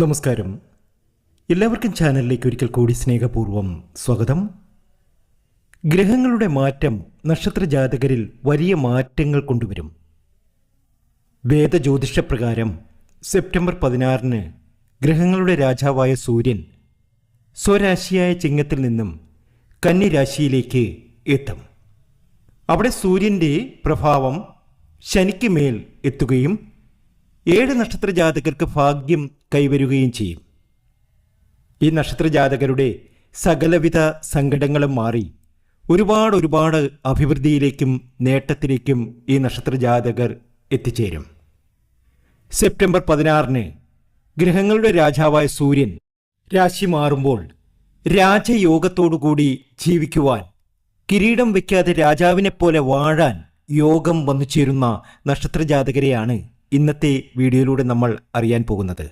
നമസ്കാരം. എല്ലാവർക്കും ചാനലിലേക്ക് ഒരിക്കൽ കൂടി സ്നേഹപൂർവം സ്വാഗതം. ഗ്രഹങ്ങളുടെ മാറ്റം നക്ഷത്ര ജാതകരിൽ വലിയ മാറ്റങ്ങൾ കൊണ്ടുവരും. വേദജ്യോതിഷപ്രകാരം സെപ്റ്റംബർ പതിനാറിന് ഗ്രഹങ്ങളുടെ രാജാവായ സൂര്യൻ സ്വരാശിയായ ചിങ്ങത്തിൽ നിന്നും കന്നിരാശിയിലേക്ക് എത്തും. അവിടെ സൂര്യന്റെ പ്രഭാവം ശനിക്ക് മേൽ എത്തുകയും ഏഴ് നക്ഷത്ര ജാതകർക്ക് ഭാഗ്യം കൈവരുകയും ചെയ്യും. ഈ നക്ഷത്ര ജാതകരുടെ സകലവിധ സങ്കടങ്ങളും മാറി ഒരുപാട് ഒരുപാട് അഭിവൃദ്ധിയിലേക്കും നേട്ടത്തിലേക്കും ഈ നക്ഷത്ര ജാതകർ എത്തിച്ചേരും. സെപ്റ്റംബർ പതിനാറിന് ഗ്രഹങ്ങളുടെ രാജാവായ സൂര്യൻ രാശി മാറുമ്പോൾ രാജയോഗത്തോടുകൂടി ജീവിക്കുവാൻ കിരീടം വയ്ക്കാതെ രാജാവിനെപ്പോലെ വാഴാൻ യോഗം വന്നു ചേരുന്ന നക്ഷത്ര ജാതകരെയാണ് ഇന്നത്തെ വീഡിയോയിലൂടെ നമ്മൾ അറിയാൻ പോകുന്നത്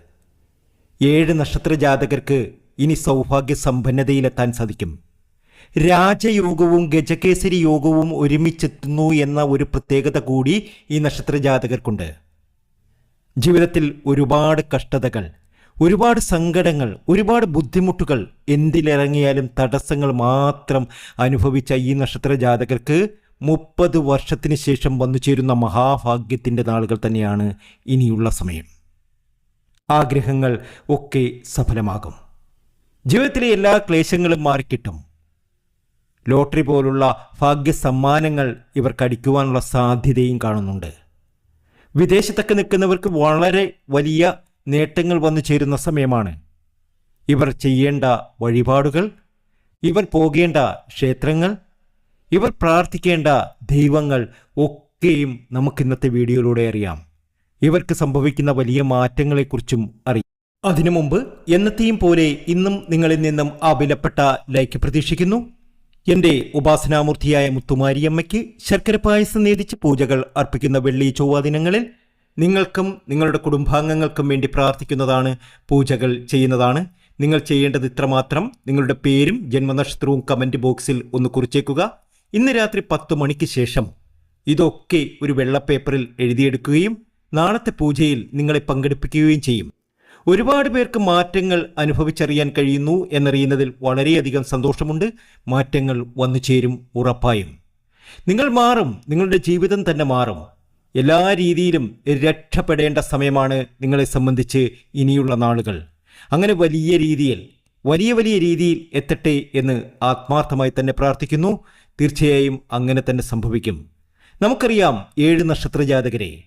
ഏഴ് നക്ഷത്ര ജാതകർക്ക് ഇനി സൗഭാഗ്യ സമ്പന്നതയിലെത്താൻ സാധിക്കും. രാജയോഗവും ഗജകേസരി യോഗവും ഒരുമിച്ചെത്തുന്നു എന്ന ഒരു പ്രത്യേകത കൂടി ഈ നക്ഷത്ര ജാതകർക്കുണ്ട്. ജീവിതത്തിൽ ഒരുപാട് കഷ്ടതകൾ ഒരുപാട് സങ്കടങ്ങൾ ഒരുപാട് ബുദ്ധിമുട്ടുകൾ എന്തിലിറങ്ങിയാലും തടസ്സങ്ങൾ മാത്രം അനുഭവിച്ച ഈ നക്ഷത്ര ജാതകർക്ക് മുപ്പത് വർഷത്തിന് ശേഷം വന്നു ചേരുന്ന മഹാഭാഗ്യത്തിന്റെ നാളുകൾ തന്നെയാണ് ഇനിയുള്ള സമയം. ആഗ്രഹങ്ങൾ ഒക്കെ സഫലമാകും. ജീവിതത്തിലെ എല്ലാ ക്ലേശങ്ങളും മാറിക്കിട്ടും. ലോട്ടറി പോലുള്ള ഭാഗ്യ സമ്മാനങ്ങൾ ഇവർക്ക് അടിക്കുവാനുള്ള സാധ്യതയും കാണുന്നുണ്ട്. വിദേശത്തൊക്കെ നിൽക്കുന്നവർക്ക് വളരെ വലിയ നേട്ടങ്ങൾ വന്നു ചേരുന്ന സമയമാണ്. ഇവർ ചെയ്യേണ്ട വഴിപാടുകൾ ഇവർ പോകേണ്ട ക്ഷേത്രങ്ങൾ ഇവർ പ്രാർത്ഥിക്കേണ്ട ദൈവങ്ങൾ ഒക്കെയും നമുക്ക് ഇന്നത്തെ വീഡിയോയിലൂടെ അറിയാം. ഇവർക്ക് സംഭവിക്കുന്ന വലിയ മാറ്റങ്ങളെക്കുറിച്ചും അറിയാം. അതിനു മുമ്പ് എന്നത്തെയും പോലെ ഇന്നും നിങ്ങളിൽ നിന്നും ആ വിലപ്പെട്ട ലൈക്ക് പ്രതീക്ഷിക്കുന്നു. എന്റെ ഉപാസനാമൂർത്തിയായ മുത്തുമാരിയമ്മയ്ക്ക് ശർക്കര പായസം നേതിച്ച് പൂജകൾ അർപ്പിക്കുന്ന വെള്ളി ചൊവ്വ ദിനങ്ങളിൽ നിങ്ങൾക്കും നിങ്ങളുടെ കുടുംബാംഗങ്ങൾക്കും വേണ്ടി പ്രാർത്ഥിക്കുന്നതാണ് പൂജകൾ ചെയ്യുന്നതാണ്. നിങ്ങൾ ചെയ്യേണ്ടത് ഇത്രമാത്രം. നിങ്ങളുടെ പേരും ജന്മനക്ഷത്രവും കമന്റ് ബോക്സിൽ ഒന്ന് കുറിച്ചേക്കുക. ഇന്ന് രാത്രി പത്ത് മണിക്ക് ശേഷം ഇതൊക്കെ ഒരു വെള്ളപ്പേപ്പറിൽ എഴുതിയെടുക്കുകയും നാളത്തെ പൂജയിൽ നിങ്ങളെ പങ്കെടുപ്പിക്കുകയും ചെയ്യും. ഒരുപാട് പേർക്ക് മാറ്റങ്ങൾ അനുഭവിച്ചറിയാൻ കഴിയുന്നു എന്നറിയുന്നതിൽ വളരെയധികം സന്തോഷമുണ്ട്. മാറ്റങ്ങൾ വന്നു ചേരും ഉറപ്പായും. നിങ്ങൾ മാറും. നിങ്ങളുടെ ജീവിതം തന്നെ മാറും. എല്ലാ രീതിയിലും രക്ഷപ്പെടേണ്ട സമയമാണ് നിങ്ങളെ സംബന്ധിച്ച് ഇനിയുള്ള നാളുകൾ. അങ്ങനെ വലിയ രീതിയിൽ വലിയ വലിയ രീതിയിൽ എത്തട്ടെ എന്ന് ആത്മാർത്ഥമായി തന്നെ പ്രാർത്ഥിക്കുന്നു. തീർച്ചയായും അങ്ങനെ തന്നെ സംഭവിക്കും. നമുക്കറിയാം ഏഴ് നക്ഷത്രജാതകരെ.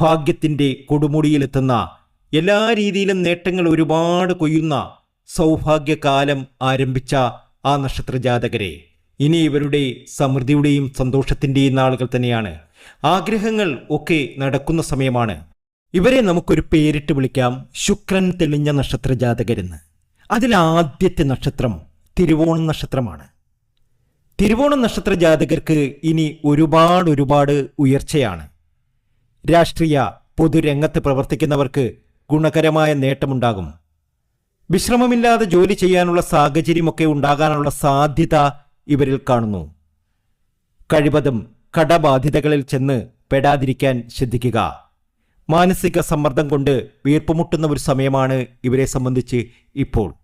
ഭാഗ്യത്തിന്റെ കൊടുമുടിയിലെത്തുന്ന എല്ലാ രീതിയിലും നേട്ടങ്ങൾ ഒരുപാട് കൊയ്യുന്ന സൗഭാഗ്യകാലം ആരംഭിച്ച ആ നക്ഷത്രജാതകരെ. ഇനി ഇവരുടെ സമൃദ്ധിയുടെയും സന്തോഷത്തിന്റെയും നാളുകൾ തന്നെയാണ്. ആഗ്രഹങ്ങൾ ഒക്കെ നടക്കുന്ന സമയമാണ്. ഇവരെ നമുക്കൊരു പേരിട്ട് വിളിക്കാം. ശുക്രൻ തെളിഞ്ഞ നക്ഷത്ര ജാതകരെന്ന് അതിൽ ആദ്യത്തെ നക്ഷത്രം തിരുവോണം നക്ഷത്രമാണ്. തിരുവോണം നക്ഷത്ര ജാതകർക്ക് ഇനി ഒരുപാട് ഒരുപാട് ഉയർച്ചയാണ്. രാഷ്ട്രീയ പൊതുരംഗത്ത് പ്രവർത്തിക്കുന്നവർക്ക് ഗുണകരമായ നേട്ടമുണ്ടാകും. വിശ്രമമില്ലാതെ ജോലി ചെയ്യാനുള്ള സാഹചര്യമൊക്കെ ഉണ്ടാകാനുള്ള സാധ്യത ഇവരിൽ കാണുന്നു. കഴിവതും കടബാധിതകളിൽ ചെന്ന് പെടാതിരിക്കാൻ ശ്രദ്ധിക്കുക. മാനസിക സമ്മർദ്ദം കൊണ്ട് വീർപ്പുമുട്ടുന്ന ഒരു സമയമാണ് ഇവരെ സംബന്ധിച്ച് ഇപ്പോൾ.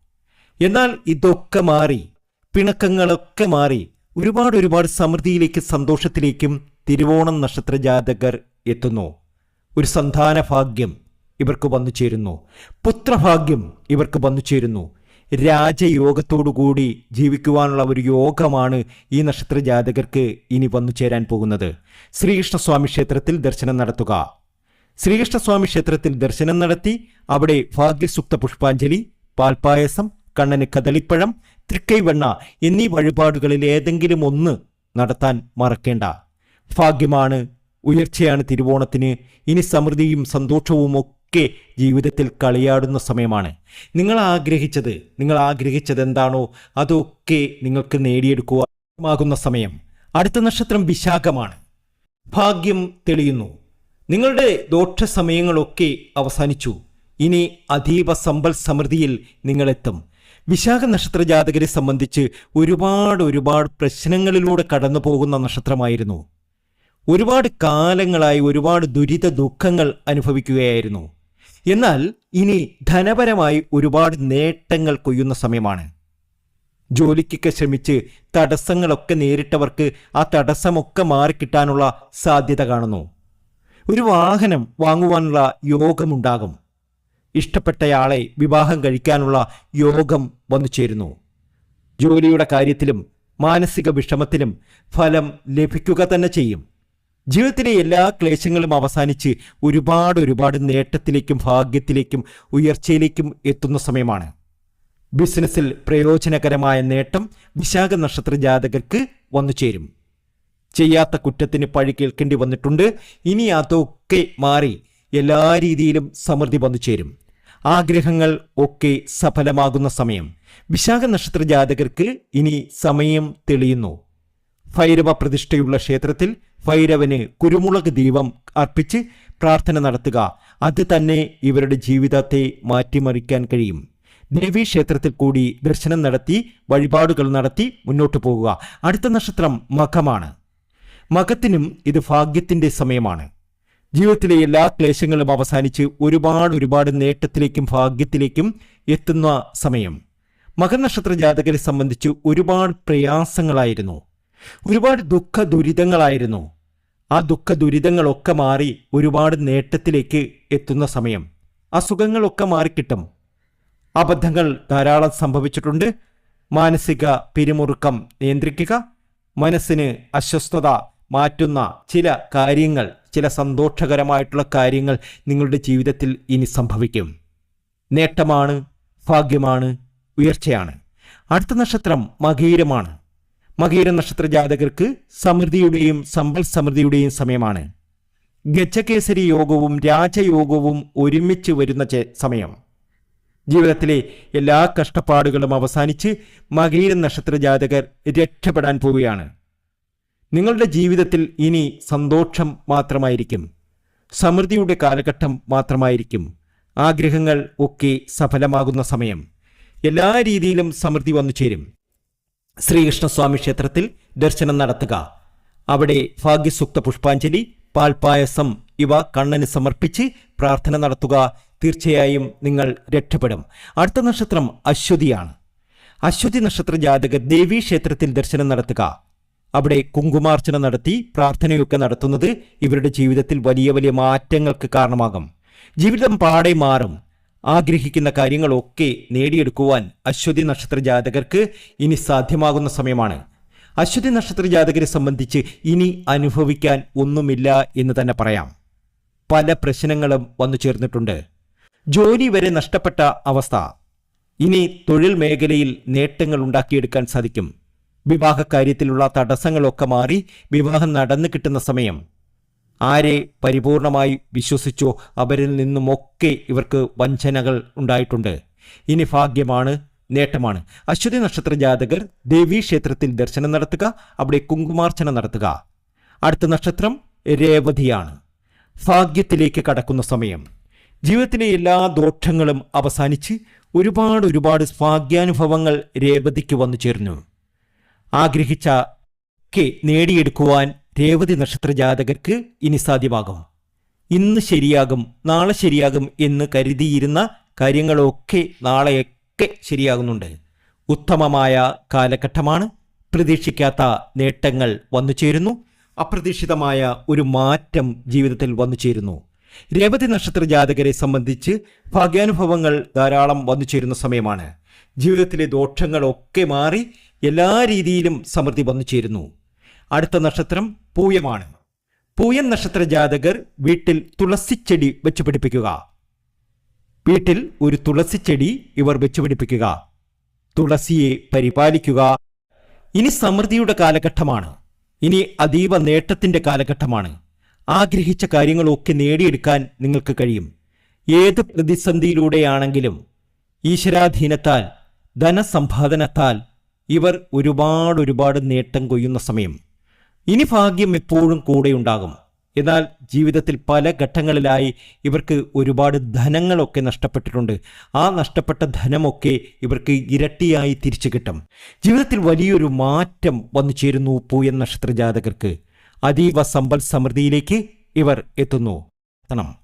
എന്നാൽ ഇതൊക്കെ മാറി പിണക്കങ്ങളൊക്കെ മാറി ഒരുപാട് ഒരുപാട് സമൃദ്ധിയിലേക്കും സന്തോഷത്തിലേക്കും തിരുവോണം നക്ഷത്ര ജാതകർ എത്തുന്നു. ഒരു സന്താന ഭാഗ്യം ഇവർക്ക് വന്നു ചേരുന്നു. പുത്രഭാഗ്യം ഇവർക്ക് വന്നു ചേരുന്നു. രാജയോഗത്തോടുകൂടി ജീവിക്കുവാനുള്ള ഒരു യോഗമാണ് ഈ നക്ഷത്ര ജാതകർക്ക് ഇനി വന്നു ചേരാൻ പോകുന്നത്. ശ്രീകൃഷ്ണസ്വാമി ക്ഷേത്രത്തിൽ ദർശനം നടത്തുക. ശ്രീകൃഷ്ണസ്വാമി ക്ഷേത്രത്തിൽ ദർശനം നടത്തി അവിടെ ഭാഗ്യസുക്ത പുഷ്പാഞ്ജലി പാൽപ്പായസം കണ്ണന് കദളിപ്പഴം തൃക്കൈവെണ്ണ എന്നീ വഴിപാടുകളിൽ ഏതെങ്കിലും ഒന്ന് നടത്താൻ മറക്കേണ്ട. ഭാഗ്യമാണ് ഉയർച്ചയാണ് തിരുവോണത്തിന്. ഇനി സമൃദ്ധിയും സന്തോഷവും ഒക്കെ ജീവിതത്തിൽ കളിയാടുന്ന സമയമാണ്. നിങ്ങൾ ആഗ്രഹിച്ചത് നിങ്ങൾ ആഗ്രഹിച്ചത് എന്താണോ അതൊക്കെ നിങ്ങൾക്ക് നേടിയെടുക്കുവാകുന്ന സമയം. അടുത്ത നക്ഷത്രം വിശാഖമാണ്. ഭാഗ്യം തെളിയുന്നു. നിങ്ങളുടെ ദോഷ സമയങ്ങളൊക്കെ അവസാനിച്ചു. ഇനി അതീവ സമ്പൽ സമൃദ്ധിയിൽ നിങ്ങളെത്തും. വിശാഖ നക്ഷത്ര ജാതകരെ സംബന്ധിച്ച് ഒരുപാട് ഒരുപാട് പ്രശ്നങ്ങളിലൂടെ കടന്നു പോകുന്ന നക്ഷത്രമായിരുന്നു. ഒരുപാട് കാലങ്ങളായി ഒരുപാട് ദുരിത ദുഃഖങ്ങൾ അനുഭവിക്കുകയായിരുന്നു. എന്നാൽ ഇനി ധനപരമായി ഒരുപാട് നേട്ടങ്ങൾ കൊയ്യുന്ന സമയമാണ്. ജോലിക്കൊക്കെ ശ്രമിച്ച് തടസ്സങ്ങളൊക്കെ നേരിട്ടവർക്ക് ആ തടസ്സമൊക്കെ മാറിക്കിട്ടാനുള്ള സാധ്യത കാണുന്നു. ഒരു വാഹനം വാങ്ങുവാനുള്ള യോഗമുണ്ടാകും. ഇഷ്ടപ്പെട്ടയാളെ വിവാഹം കഴിക്കാനുള്ള യോഗം വന്നു ചേരുന്നു. ജോലിയുടെ കാര്യത്തിലും മാനസിക വിഷമത്തിലും ഫലം ലഭിക്കുക തന്നെ ചെയ്യും. ജീവിതത്തിലെ എല്ലാ ക്ലേശങ്ങളും അവസാനിച്ച് ഒരുപാട് ഒരുപാട് നേട്ടത്തിലേക്കും ഭാഗ്യത്തിലേക്കും ഉയർച്ചയിലേക്കും എത്തുന്ന സമയമാണ്. ബിസിനസ്സിൽ പ്രയോജനകരമായ നേട്ടം വിശാഖ നക്ഷത്ര ജാതകർക്ക് വന്നു ചേരും. ചെയ്യാത്ത കുറ്റത്തിന് പഴി കേൾക്കേണ്ടി വന്നിട്ടുണ്ട്. ഇനി അതൊക്കെ മാറി എല്ലാ രീതിയിലും സമൃദ്ധി വന്നു ചേരും. ആഗ്രഹങ്ങൾ ഒക്കെ സഫലമാകുന്ന സമയം. വിശാഖ നക്ഷത്ര ജാതകർക്ക് ഇനി സമയം തെളിയുന്നു. ഭൈരവ പ്രതിഷ്ഠയുള്ള ക്ഷേത്രത്തിൽ ഭൈരവന് കുരുമുളക് ദീപം അർപ്പിച്ച് പ്രാർത്ഥന നടത്തുക. അത് തന്നെ ഇവരുടെ ജീവിതത്തെ മാറ്റിമറിക്കാൻ കഴിയും. ദേവീ ക്ഷേത്രത്തിൽ കൂടി ദർശനം നടത്തി വഴിപാടുകൾ നടത്തി മുന്നോട്ട് പോകുക. അടുത്ത നക്ഷത്രം മഖമാണ് മകത്തിനും ഇത് ഭാഗ്യത്തിന്റെ സമയമാണ്. ജീവിതത്തിലെ എല്ലാ ക്ലേശങ്ങളും അവസാനിച്ച് ഒരുപാട് ഒരുപാട് നേട്ടത്തിലേക്കും ഭാഗ്യത്തിലേക്കും എത്തുന്ന സമയം. മകനക്ഷത്ര ജാതകരെ സംബന്ധിച്ച് ഒരുപാട് പ്രയാസങ്ങളായിരുന്നു. ഒരുപാട് ദുഃഖ ദുരിതങ്ങളായിരുന്നു. ആ ദുഃഖ ദുരിതങ്ങളൊക്കെ മാറി ഒരുപാട് നേട്ടത്തിലേക്ക് എത്തുന്ന സമയം. അസുഖങ്ങളൊക്കെ മാറിക്കിട്ടും. അബദ്ധങ്ങൾ ധാരാളം സംഭവിച്ചിട്ടുണ്ട്. മാനസിക പിരിമുറുക്കം നിയന്ത്രിക്കുക. മനസ്സിന് അസ്വസ്ഥത മാറ്റുന്ന ചില കാര്യങ്ങൾ ചില സന്തോഷകരമായിട്ടുള്ള കാര്യങ്ങൾ നിങ്ങളുടെ ജീവിതത്തിൽ ഇനി സംഭവിക്കും. നേട്ടമാണ് ഭാഗ്യമാണ് ഉയർച്ചയാണ്. അടുത്ത നക്ഷത്രം മകീരമാണ്. മകീര നക്ഷത്ര ജാതകർക്ക് സമൃദ്ധിയുടെയും സമ്പൽ സമൃദ്ധിയുടെയും സമയമാണ്. ഗജകേസരി യോഗവും രാജയോഗവും ഒരുമിച്ച് വരുന്ന സമയം. ജീവിതത്തിലെ എല്ലാ കഷ്ടപ്പാടുകളും അവസാനിച്ച് മകീര നക്ഷത്ര ജാതകർ രക്ഷപ്പെടാൻ പോവുകയാണ്. നിങ്ങളുടെ ജീവിതത്തിൽ ഇനി സന്തോഷം മാത്രമായിരിക്കും. സമൃദ്ധിയുടെ കാലഘട്ടം മാത്രമായിരിക്കും. ആഗ്രഹങ്ങൾ ഒക്കെ സഫലമാകുന്ന സമയം. എല്ലാ രീതിയിലും സമൃദ്ധി വന്നു ചേരും. ശ്രീകൃഷ്ണസ്വാമി ക്ഷേത്രത്തിൽ ദർശനം നടത്തുക. അവിടെ ഭാഗ്യസൂക്ത പുഷ്പാഞ്ജലി പാൽപായസം ഇവ കണ്ണന് സമർപ്പിച്ച് പ്രാർത്ഥന നടത്തുക. തീർച്ചയായും നിങ്ങൾ രക്ഷപ്പെടും. അടുത്ത നക്ഷത്രം അശ്വതിയാണ്. അശ്വതി നക്ഷത്ര ജാതക ദേവീ ക്ഷേത്രത്തിൽ ദർശനം നടത്തുക. അവിടെ കുങ്കുമാർച്ചന നടത്തി പ്രാർത്ഥനയൊക്കെ നടത്തുന്നത് ഇവരുടെ ജീവിതത്തിൽ വലിയ വലിയ മാറ്റങ്ങൾക്ക് കാരണമാകും. ജീവിതം പാടെ മാറും. ആഗ്രഹിക്കുന്ന കാര്യങ്ങളൊക്കെ നേടിയെടുക്കുവാൻ അശ്വതി നക്ഷത്ര ജാതകർക്ക് ഇനി സാധ്യമാകുന്ന സമയമാണ്. അശ്വതി നക്ഷത്ര ജാതകരെ സംബന്ധിച്ച് ഇനി അനുഭവിക്കാൻ ഒന്നുമില്ല എന്ന് തന്നെ പറയാം. പല പ്രശ്നങ്ങളും വന്നു ചേർന്നിട്ടുണ്ട്. ജോലി വരെ നഷ്ടപ്പെട്ട അവസ്ഥ. ഇനി തൊഴിൽ മേഖലയിൽ നേട്ടങ്ങൾ ഉണ്ടാക്കിയെടുക്കാൻ സാധിക്കും. വിവാഹകാര്യത്തിലുള്ള തടസ്സങ്ങളൊക്കെ മാറി വിവാഹം നടന്നു കിട്ടുന്ന സമയം. ആരെ പരിപൂർണമായി വിശ്വസിച്ചോ അവരിൽ നിന്നുമൊക്കെ ഇവർക്ക് വഞ്ചനകൾ ഉണ്ടായിട്ടുണ്ട്. ഇനി ഭാഗ്യമാണ് നേട്ടമാണ്. അശ്വതി നക്ഷത്ര ജാതകർ ദേവീ ക്ഷേത്രത്തിൽ ദർശനം നടത്തുക അവിടെ കുങ്കുമാർച്ചന നടത്തുക. അടുത്ത നക്ഷത്രം രേവതിയാണ്. ഭാഗ്യത്തിലേക്ക് കടക്കുന്ന സമയം. ജീവിതത്തിലെ എല്ലാ ദോഷങ്ങളും അവസാനിച്ച് ഒരുപാട് ഒരുപാട് ഭാഗ്യാനുഭവങ്ങൾ രേവതിക്ക് വന്നു ചേർന്നു ആഗ്രഹിച്ച ഒക്കെ നേടിയെടുക്കുവാൻ രേവതി നക്ഷത്ര ജാതകർക്ക് ഇനി സാധ്യമാകും. ഇന്ന് ശരിയാകും നാളെ ശരിയാകും എന്ന് കരുതിയിരുന്ന കാര്യങ്ങളൊക്കെ നാളെയൊക്കെ ശരിയാകുന്നുണ്ട്. ഉത്തമമായ കാലഘട്ടമാണ്. പ്രതീക്ഷിക്കാത്ത നേട്ടങ്ങൾ വന്നു ചേരുന്നു. അപ്രതീക്ഷിതമായ ഒരു മാറ്റം ജീവിതത്തിൽ വന്നു ചേരുന്നു. രേവതി നക്ഷത്ര ജാതകരെ സംബന്ധിച്ച് ഭാഗ്യാനുഭവങ്ങൾ ധാരാളം വന്നു ചേരുന്ന സമയമാണ്. ജീവിതത്തിലെ ദോഷങ്ങളൊക്കെ മാറി എല്ലാ രീതിയിലും സമൃദ്ധി വന്നു ചേരുന്നു. അടുത്ത നക്ഷത്രം പൂയമാണ്. പൂയൻ നക്ഷത്ര ജാതകർ വീട്ടിൽ തുളസിച്ചെടി വെച്ച് പിടിപ്പിക്കുക. വീട്ടിൽ ഒരു തുളസിച്ചെടി ഇവർ വെച്ച് പിടിപ്പിക്കുക. തുളസിയെ പരിപാലിക്കുക. ഇനി സമൃദ്ധിയുടെ കാലഘട്ടമാണ്. ഇനി അതീവ നേട്ടത്തിന്റെ കാലഘട്ടമാണ്. ആഗ്രഹിച്ച കാര്യങ്ങളൊക്കെ നേടിയെടുക്കാൻ നിങ്ങൾക്ക് കഴിയും. ഏത് പ്രതിസന്ധിയിലൂടെയാണെങ്കിലും ഈശ്വരാധീനത്താൽ ധനസമ്പാദനത്താൽ ഇവർ ഒരുപാട് ഒരുപാട് നേട്ടം കൊയ്യുന്ന സമയം. ഇനി ഭാഗ്യം എപ്പോഴും കൂടെയുണ്ടാകും എന്നാൽ ജീവിതത്തിൽ പല ഘട്ടങ്ങളിലായി ഇവർക്ക് ഒരുപാട് ധനങ്ങളൊക്കെ നഷ്ടപ്പെട്ടിട്ടുണ്ട്. ആ നഷ്ടപ്പെട്ട ധനമൊക്കെ ഇവർക്ക് ഇരട്ടിയായി തിരിച്ചു കിട്ടും. ജീവിതത്തിൽ വലിയൊരു മാറ്റം വന്നു ചേരുന്നു പൂയൻ നക്ഷത്ര ജാതകർക്ക് അതീവ സമ്പൽ സമൃദ്ധിയിലേക്ക് ഇവർ എത്തുന്നു. ണം.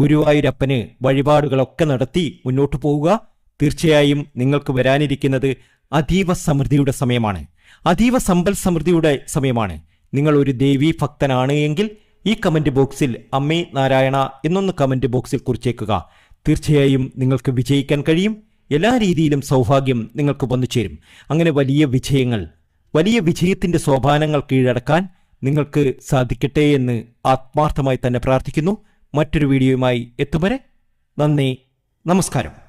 ഗുരുവായൂരപ്പന് വഴിപാടുകളൊക്കെ നടത്തി മുന്നോട്ട് പോവുക. തീർച്ചയായും നിങ്ങൾക്ക് വരാനിരിക്കുന്നത് അതീവ സമൃദ്ധിയുടെ സമയമാണ്. അതീവ സമ്പൽ സമൃദ്ധിയുടെ സമയമാണ്. നിങ്ങൾ ഒരു ദേവീ ഭക്തനാണ് എങ്കിൽ ഈ കമന്റ് ബോക്സിൽ അമ്മേ നാരായണ എന്നൊന്ന് കമന്റ് ബോക്സിൽ കുറിച്ചേക്കുക. തീർച്ചയായും നിങ്ങൾക്ക് വിജയിക്കാൻ കഴിയും. എല്ലാ രീതിയിലും സൗഭാഗ്യം നിങ്ങൾക്ക് വന്നു ചേരും അങ്ങനെ വലിയ വിജയങ്ങൾ വലിയ വിജയത്തിന്റെ സോപാനങ്ങൾ കീഴടക്കാൻ നിങ്ങൾക്ക് സാധിക്കട്ടെ എന്ന് ആത്മാർത്ഥമായി തന്നെ പ്രാർത്ഥിക്കുന്നു. മറ്റൊരു വീഡിയോയുമായി എത്തും വരെ നന്ദി നമസ്കാരം.